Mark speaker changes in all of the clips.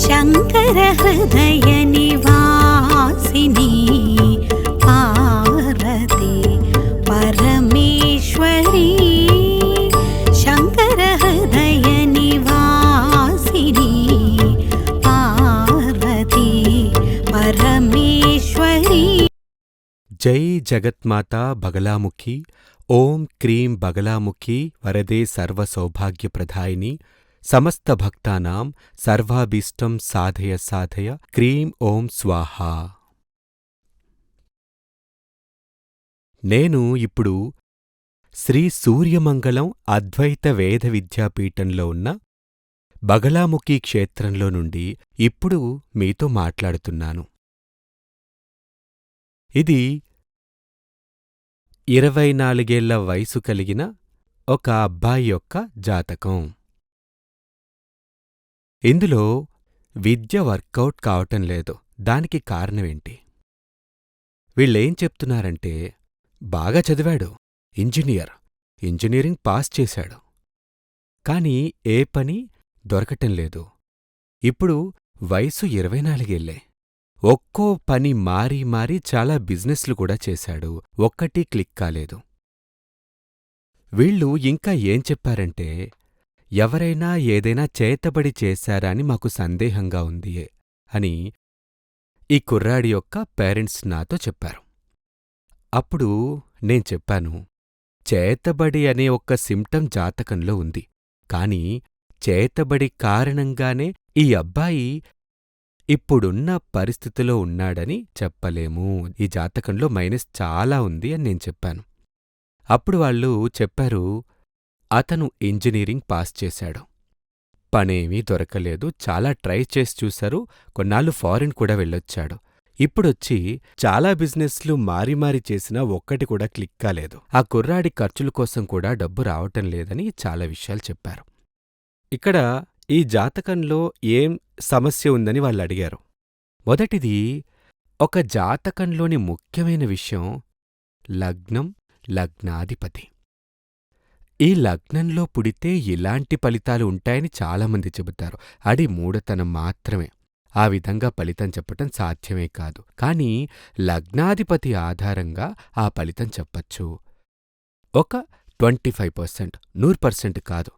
Speaker 1: शङ्करवासिनी परमेश्वरी।
Speaker 2: जै जगन्माता बगलामुखी ॐ क्रीं बगलामुखी वरदे सर्वसौभाग्यप्रधायिनी సమస్త భక్తానాం సర్వాభీష్టం సాధయ సాధయ. క్రీం ఓం స్వాహా. నేను ఇప్పుడు శ్రీ సూర్యమంగళం అద్వైత వేద విద్యాపీఠంలో ఉన్న బగలాముఖి క్షేత్రంలో నుండి ఇప్పుడు మీతో మాట్లాడుతున్నాను. ఇది ఇరవై నాలుగేళ్ళ వయసు కలిగిన ఒక అబ్బాయి యొక్క జాతకం. ఇందులో విద్య వర్కౌట్ కావటం లేదు. దానికి కారణమేంటి? వీళ్ళేం చెప్తున్నారంటే బాగా చదివాడు ఇంజనీర్ ఇంజనీరింగ్ పాస్ చేశాడు. కాని ఏ పని దొరకటం లేదు. ఇప్పుడు వయసు ఇరవై నాలుగేళ్ళే ఒక్కో పని మారి మారి చాలా బిజినెస్లు కూడా చేశాడు. ఒక్కటీ క్లిక్ కాలేదు. వీళ్ళు ఇంకా ఏం చెప్పారంటే ఎవరైనా ఏదైనా చేతబడి చేశారా అని మాకు సందేహంగా ఉంది అని ఈ కుర్రాడి యొక్క పేరెంట్స్ నాతో చెప్పారు. అప్పుడు నేను చెప్పాను చేతబడి అనే ఒక్క సిమ్టం జాతకంలో ఉంది. కాని చేతబడి కారణంగానే ఈ అబ్బాయి ఇప్పుడున్న పరిస్థితిలో ఉన్నాడని చెప్పలేము. ఈ జాతకంలో మైనస్ చాలా ఉంది అని నేను చెప్పాను. అప్పుడు వాళ్ళు చెప్పారు అతను ఇంజనీరింగ్ పాస్ చేశాడు. పనేమీ దొరకలేదు. చాలా ట్రై చేసి చూశారు. కొన్నాళ్ళు ఫారిన్ కూడా వెళ్ళొచ్చాడు. ఇప్పుడొచ్చి చాలా బిజినెస్లు మారి మారి చేసినా ఒక్కటి కూడా క్లిక్ కాలేదు. ఆ కుర్రాడి ఖర్చుల కోసం కూడా డబ్బు రావటం లేదని చాలా విషయాలు చెప్పారు. ఇక్కడ ఈ జాతకంలో ఏం సమస్య ఉందని వాళ్ళు అడిగారు. మొదటిది ఒక జాతకంలోని ముఖ్యమైన విషయం లగ్నం లగ్నాధిపతి. ఈ లగ్నంలో పుడితే ఇలాంటి ఫలితాలు ఉంటాయని చాలామంది చెబుతారు. అది మూఢతనం మాత్రమే. ఆ విధంగా ఫలితం చెప్పటం సాధ్యమే కాదు. కాని లగ్నాధిపతి ఆధారంగా ఆ ఫలితం చెప్పచ్చు. ఒక ట్వంటీ ఫైవ్ పర్సెంట్ నూరు పర్సెంట్ కాదు.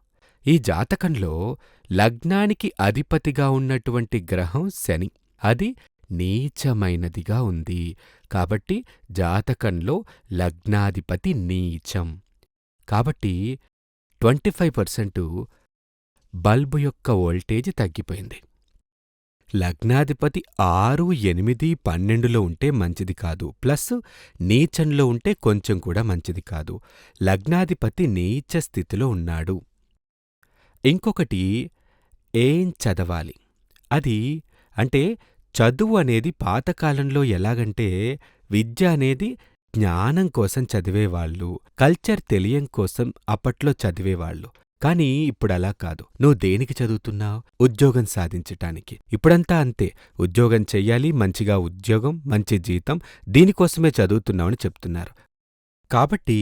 Speaker 2: ఈ జాతకంలో లగ్నానికి అధిపతిగా ఉన్నటువంటి గ్రహం శని. అది నీచమైనదిగా ఉంది. కాబట్టి జాతకంలో లగ్నాధిపతి నీచం. కాబట్టి ట్వంటీ ఫైవ్ పర్సెంటు బల్బు యొక్క వోల్టేజ్ తగ్గిపోయింది. లగ్నాధిపతి ఆరు ఎనిమిది పన్నెండులో ఉంటే మంచిది కాదు. ప్లస్ నీచంలో ఉంటే కొంచెం కూడా మంచిది కాదు. లగ్నాధిపతి నీచ స్థితిలో ఉన్నాడు. ఇంకొకటి ఏం చదవాలి? అది అంటే చదువు అనేది పాతకాలంలో ఎలాగంటే విద్య అనేది జ్ఞానం కోసం చదివేవాళ్ళు కల్చర్ తెలియం కోసం అప్పట్లో చదివేవాళ్ళు. కానీ ఇప్పుడలా కాదు. నువ్వు దేనికి చదువుతున్నావు? ఉద్యోగం సాధించటానికి. ఇప్పుడంతా అంతే. ఉద్యోగం చెయ్యాలి మంచిగా ఉద్యోగం మంచి జీతం దీనికోసమే చదువుతున్నావని చెప్తున్నారు. కాబట్టి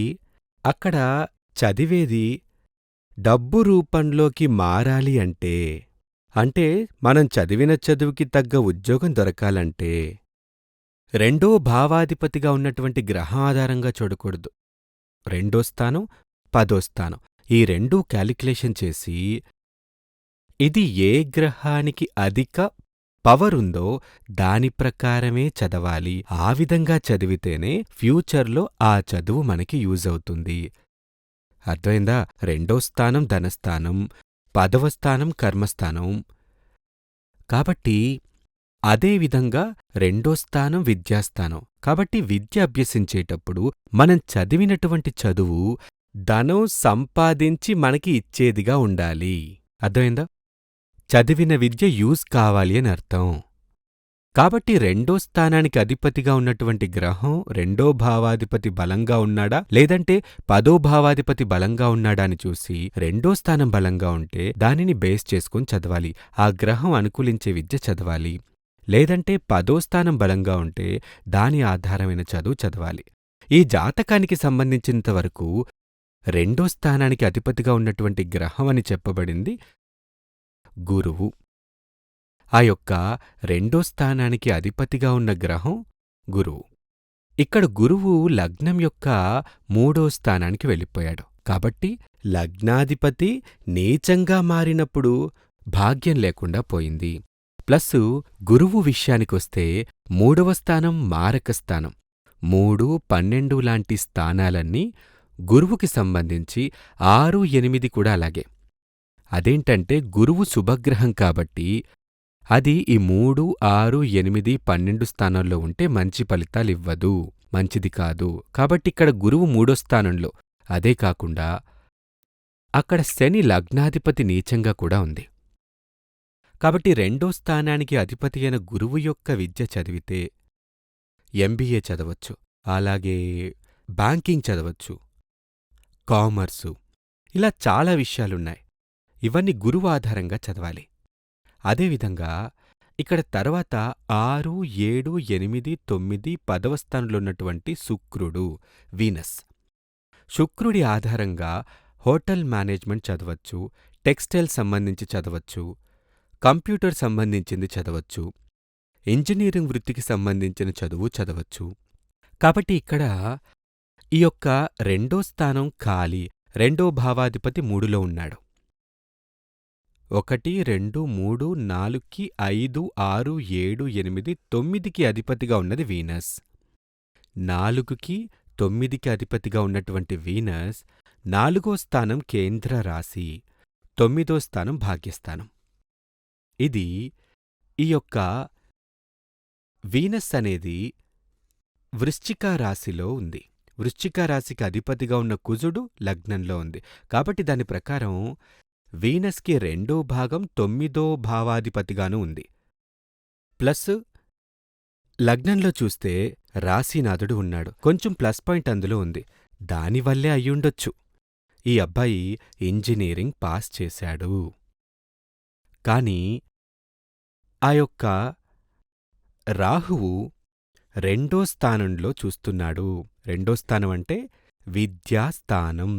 Speaker 2: అక్కడ చదివేది డబ్బు రూపంలోకి మారాలి అంటే అంటే మనం చదివిన చదువుకి తగ్గ ఉద్యోగం దొరకాలంటే రెండో భావాధిపతిగా ఉన్నటువంటి గ్రహం ఆధారంగా చూడకూడదు. రెండో స్థానం పదో స్థానం. ఈ రెండూ క్యాలిక్యులేషన్ చేసి ఇది ఏ గ్రహానికి అధిక పవర్ ఉందో దాని ప్రకారమే చదవాలి. ఆ విధంగా చదివితేనే ఫ్యూచర్లో ఆ చదువు మనకి యూజ్ అవుతుంది. అర్థమైందా? రెండో స్థానం ధనస్థానం పదవ స్థానం కర్మస్థానం. కాబట్టి అదేవిధంగా రెండో స్థానం విద్యాస్థానం. కాబట్టి విద్య అభ్యసించేటప్పుడు మనం చదివినటువంటి చదువు ధనం సంపాదించి మనకి ఇచ్చేదిగా ఉండాలి. అర్థమైందా? చదివిన విద్య యూజ్ కావాలి అని అర్థం. కాబట్టి రెండో స్థానానికి అధిపతిగా ఉన్నటువంటి గ్రహం రెండో భావాధిపతి బలంగా ఉన్నాడా? లేదంటే పదో భావాధిపతి బలంగా ఉన్నాడా అని చూసి రెండో స్థానం బలంగా ఉంటే దానిని బేస్ చేసుకుని చదవాలి. ఆ గ్రహం అనుకూలించే విద్య చదవాలి. లేదంటే పదో స్థానం బలంగా ఉంటే దాని ఆధారమైన చదువు చదవాలి. ఈ జాతకానికి సంబంధించినంతవరకు రెండో స్థానానికి అధిపతిగా ఉన్నటువంటి గ్రహం అని చెప్పబడింది గురువు. ఆ యొక్క రెండో స్థానానికి అధిపతిగా ఉన్న గ్రహం గురువు. ఇక్కడ గురువు లగ్నం యొక్క మూడో స్థానానికి వెళ్ళిపోయాడు. కాబట్టి లగ్నాధిపతి నీచంగా మారినప్పుడు భాగ్యం లేకుండా పోయింది. ప్లస్ గురువు విషయానికొస్తే మూడవ స్థానం మారక స్థానం. మూడు పన్నెండు లాంటి స్థానాలన్నీ గురువుకి సంబంధించి ఆరు ఎనిమిది కూడా అలాగే. అదేంటంటే గురువు శుభగ్రహం కాబట్టి అది ఈ మూడు ఆరు ఎనిమిది పన్నెండు స్థానాల్లో ఉంటే మంచి ఫలితాలివ్వదు. మంచిది కాదు. కాబట్టి ఇక్కడ గురువు మూడో స్థానంలో. అదే కాకుండా అక్కడ శని లగ్నాధిపతి నీచంగా కూడా ఉంది. కాబట్టి రెండో స్థానానికి అధిపతి అయిన గురువు యొక్క విద్య చదివితే ఎంబీఏ చదవచ్చు. అలాగే బ్యాంకింగ్ చదవచ్చు. కామర్సు. ఇలా చాలా విషయాలున్నాయి. ఇవన్నీ గురువు ఆధారంగా చదవాలి. అదేవిధంగా ఇక్కడ తర్వాత ఆరు ఏడు ఎనిమిది తొమ్మిది పదవ స్థానంలోన్నటువంటి శుక్రుడు వీనస్. శుక్రుడి ఆధారంగా హోటల్ మేనేజ్మెంట్ చదవచ్చు టెక్స్టైల్ సంబంధించి చదవచ్చు కంప్యూటర్ సంబంధించింది చదవచ్చు. ఇంజనీరింగ్ వృత్తికి సంబంధించిన చదువు చదవచ్చు. కాబట్టి ఇక్కడ ఈ యొక్క రెండో స్థానం ఖాళీ రెండో భావాధిపతి మూడులో ఉన్నాడు. ఒకటి రెండు మూడు నాలుగుకి ఐదు ఆరు ఏడు ఎనిమిది తొమ్మిదికి అధిపతిగా ఉన్నది వీనస్. నాలుగుకి తొమ్మిదికి అధిపతిగా ఉన్నటువంటి వీనస్ నాలుగో స్థానం కేంద్ర రాశి తొమ్మిదో స్థానం భాగ్యస్థానం. ఇది ఈ యొక్క వీనస్ అనేది వృశ్చిక రాశిలో ఉంది. వృశ్చిక రాశికి అధిపతిగా ఉన్న కుజుడు లగ్నంలో ఉంది. కాబట్టి దాని ప్రకారం వీనస్కి రెండో భాగం తొమ్మిదో భావాధిపతిగాను ఉంది. ప్లస్ లగ్నంలో చూస్తే రాశీనాథుడు ఉన్నాడు. కొంచెం ప్లస్ పాయింట్ అందులో ఉంది. దానివల్లే అయ్యుండొచ్చు. ఈ అబ్బాయి ఇంజనీరింగ్ పాస్ చేశాడు. కాని ఆ యొక్క రాహువు రెండో స్థానంలో చూస్తున్నాడు. రెండో స్థానం అంటే విద్యాస్థానం.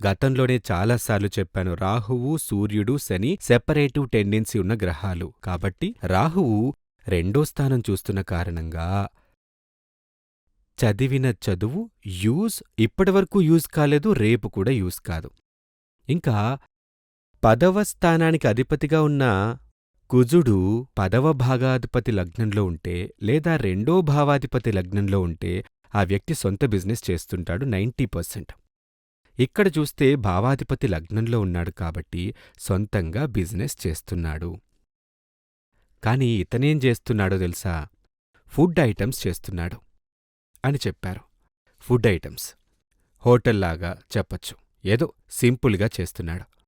Speaker 2: గతంలోనే చాలాసార్లు చెప్పాను రాహువు సూర్యుడు శని సెపరేటివ్ టెండెన్సీ ఉన్న గ్రహాలు. కాబట్టి రాహువు రెండో స్థానం చూస్తున్న కారణంగా చదివిన చదువు యూజ్ ఇప్పటివరకు యూజ్ కాలేదు రేపు కూడా యూజ్ కాదు. ఇంకా పదవ స్థానానికి అధిపతిగా ఉన్న కుజుడు పదవ భాగాధిపతి లగ్నంలో ఉంటే లేదా రెండో భావాధిపతి లగ్నంలో ఉంటే ఆ వ్యక్తి సొంత బిజినెస్ చేస్తుంటాడు నైంటీ పర్సెంట్. ఇక్కడ చూస్తే భావాధిపతి లగ్నంలో ఉన్నాడు కాబట్టి సొంతంగా బిజినెస్ చేస్తున్నాడు. కాని ఇతనేం చేస్తున్నాడో తెలుసా? ఫుడ్ ఐటమ్స్ చేస్తున్నాడు అని చెప్పారు. Food items. హోటల్లాగా చెప్పచ్చు. ఏదో సింపుల్గా చేస్తున్నాడు.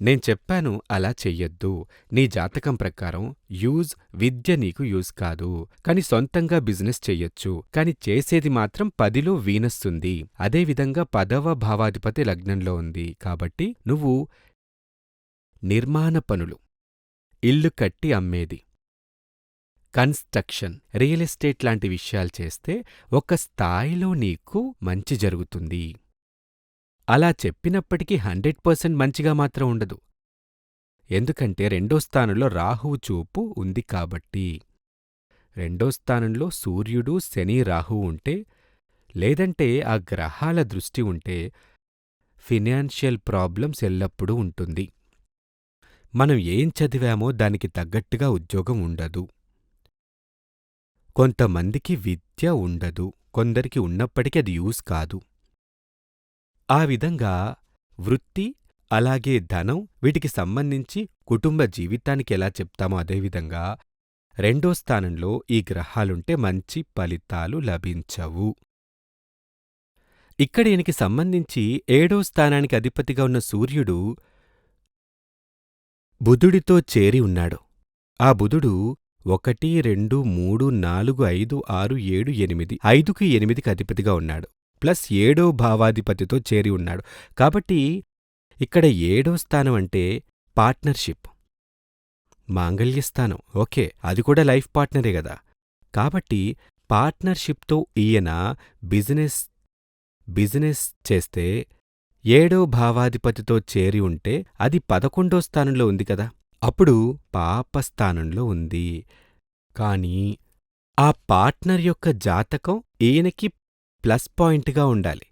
Speaker 2: నేను చెప్పాను అలా చెయ్యొద్దు. నీ జాతకం ప్రకారం యూజ్ విద్య నీకు యూజ్ కాదు. కాని సొంతంగా బిజినెస్ చెయ్యొచ్చు. కాని చేసేది మాత్రం పదిలో వీనస్తుంది అదేవిధంగా పదవ భావాధిపతి లగ్నంలో ఉంది. కాబట్టి నువ్వు నిర్మాణ పనులు ఇల్లు కట్టి అమ్మేది కన్స్ట్రక్షన్ రియల్ ఎస్టేట్ లాంటి విషయాలు చేస్తే ఒక స్థాయిలో నీకు మంచి జరుగుతుంది. అలా చెప్పినప్పటికీ హండ్రెడ్ పర్సెంట్ మంచిగా మాత్రం ఉండదు. ఎందుకంటే రెండో స్థానంలో రాహువు చూపు ఉంది కాబట్టి. రెండో స్థానంలో సూర్యుడు శని రాహువు ఉంటే లేదంటే ఆ గ్రహాల దృష్టి ఉంటే ఫినాన్షియల్ ప్రాబ్లమ్స్ ఎల్లప్పుడూ ఉంటుంది. మనం ఏం చదివామో దానికి తగ్గట్టుగా ఉద్యోగం ఉండదు. కొంతమందికి విద్య ఉండదు. కొందరికి ఉన్నప్పటికీ అది యూజ్ కాదు. ఆ విధంగా వృత్తి అలాగే ధనం వీటికి సంబంధించి కుటుంబ జీవితానికి ఎలా చెప్తామో అదేవిధంగా రెండో స్థానంలో ఈ గ్రహాలుంటే మంచి ఫలితాలు లభించవు. ఇక్కడ ఈయనకి సంబంధించి ఏడో స్థానానికి అధిపతిగా ఉన్న సూర్యుడు బుధుడితో చేరి ఉన్నాడు. ఆ బుధుడు ఒకటి రెండు మూడు నాలుగు ఐదు ఆరు ఏడు ఎనిమిది ఐదుకి ఎనిమిదికి అధిపతిగా ఉన్నాడు. ప్లస్ ఏడో భావాధిపతితో చేరి ఉన్నాడు. కాబట్టి ఇక్కడ ఏడో స్థానం అంటే పార్ట్నర్షిప్. మాంగళ్యస్థానం ఓకే అది కూడా లైఫ్ పార్ట్నరే గదా కాబట్టి పార్ట్నర్షిప్తో ఈయన బిజినెస్ బిజినెస్ చేస్తే ఏడో భావాధిపతితో చేరి ఉంటే అది పదకొండో స్థానంలో ఉంది కదా. అప్పుడు పాప స్థానంలో ఉంది. కానీ ఆ పార్ట్నర్ యొక్క జాతకం ఈయనకి ప్లస్ పాయింట్గా ఉండాలి.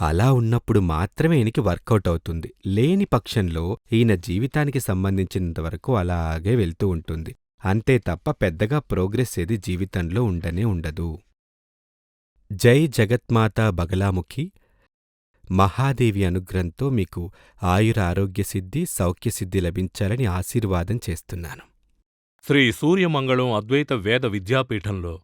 Speaker 2: అలా ఉన్నప్పుడు మాత్రమే ఈయనకి వర్కౌట్ అవుతుంది. లేని పక్షంలో ఈయన జీవితానికి సంబంధించినంతవరకు అలాగే వెళ్తూ ఉంటుంది. అంతే తప్ప పెద్దగా ప్రోగ్రెస్ ఏది జీవితంలో ఉండనే ఉండదు. జై జగత్మాత బగలాముఖి. మహాదేవి అనుగ్రహంతో మీకు ఆయుర ఆరోగ్యసిద్ధి సౌఖ్యసిద్ధి లభించాలని ఆశీర్వాదం చేస్తున్నాను.
Speaker 1: శ్రీ సూర్యమంగళం అద్వైత వేద విద్యాపీఠంలో